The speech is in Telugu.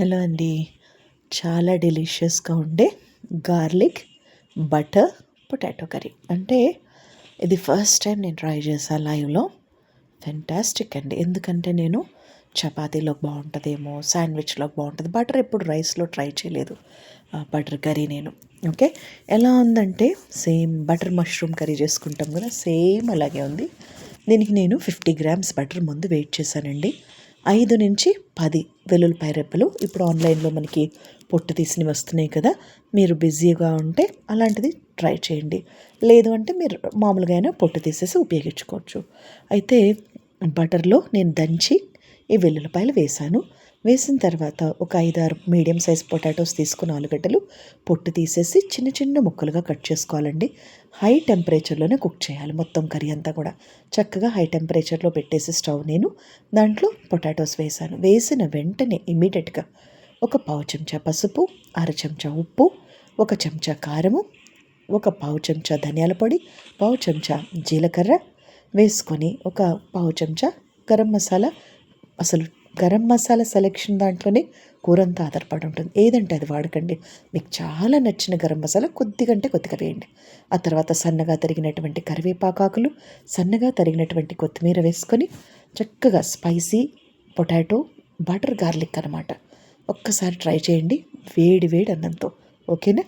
హలో అండి. చాలా డెలిషియస్గా ఉండే గార్లిక్ బటర్ పొటాటో కర్రీ. అంటే ఇది ఫస్ట్ టైం నేను ట్రై చేశాను లైవ్లో. ఫెంటాస్టిక్ అండి. ఎందుకంటే నేను చపాతీలో బాగుంటుందేమో శాండ్విచ్లో బాగుంటుంది బటర్ ఎప్పుడు రైస్లో ట్రై చేయలేదు బటర్ కర్రీ నేను. ఓకే? ఎలా ఉందంటే సేమ్ బటర్ మష్రూమ్ కర్రీ చేసుకుంటాం కదా సేమ్ అలాగే ఉంది. దీనికి నేను ఫిఫ్టీ గ్రామ్స్ బటర్ ముందు వెయిట్ చేశానండి. ఐదు నుంచి పది వెల్లుల్లిపాయ రెప్పలు ఇప్పుడు ఆన్లైన్లో మనకి పొట్టు తీసినవి వస్తున్నాయి కదా మీరు బిజీగా ఉంటే అలాంటిది ట్రై చేయండి. లేదు అంటే మీరు మామూలుగా అయినా పొట్టు తీసేసి ఉపయోగించుకోవచ్చు. అయితే బటర్లో నేను దంచి ఈ వెల్లుల్లిపాయలు వేసాను వేసిన తర్వాత ఒక ఐదారు మీడియం సైజ్ పొటాటోస్ తీసుకుని ఆలుగడ్డలు పొట్టు తీసేసి చిన్న చిన్న ముక్కలుగా కట్ చేసుకోవాలండి. హై టెంపరేచర్లోనే కుక్ చేయాలి మొత్తం కర్రీ అంతా కూడా. చక్కగా హై టెంపరేచర్లో పెట్టేసి స్టవ్ నేను దాంట్లో పొటాటోస్ వేసాను. వేసిన వెంటనే ఇమీడియట్గా ఒక పావు చెంచా పసుపు అర చెంచా ఉప్పు ఒక చెంచా కారము ఒక పావు చెంచా ధనియాల పొడి పావు చెంచా జీలకర్ర వేసుకొని ఒక పావు చెంచా గరం మసాలా అసలు గరం మసాలా సెలెక్షన్ దాంట్లోనే కూరంతా ఆధారపడి ఉంటుంది. ఏదంటే అది వాడకండి. మీకు చాలా నచ్చిన గరం మసాలా కొద్దిగా అంటే కొద్దిగా వేయండి. ఆ తర్వాత సన్నగా తరిగినటువంటి కరివేపాకాకులు సన్నగా తరిగినటువంటి కొత్తిమీర వేసుకొని చక్కగా స్పైసీ పొటాటో బటర్ గార్లిక్ అనమాట ఒక్కసారి ట్రై చేయండి. వేడి వేడి అన్నంతో. ఓకేనా?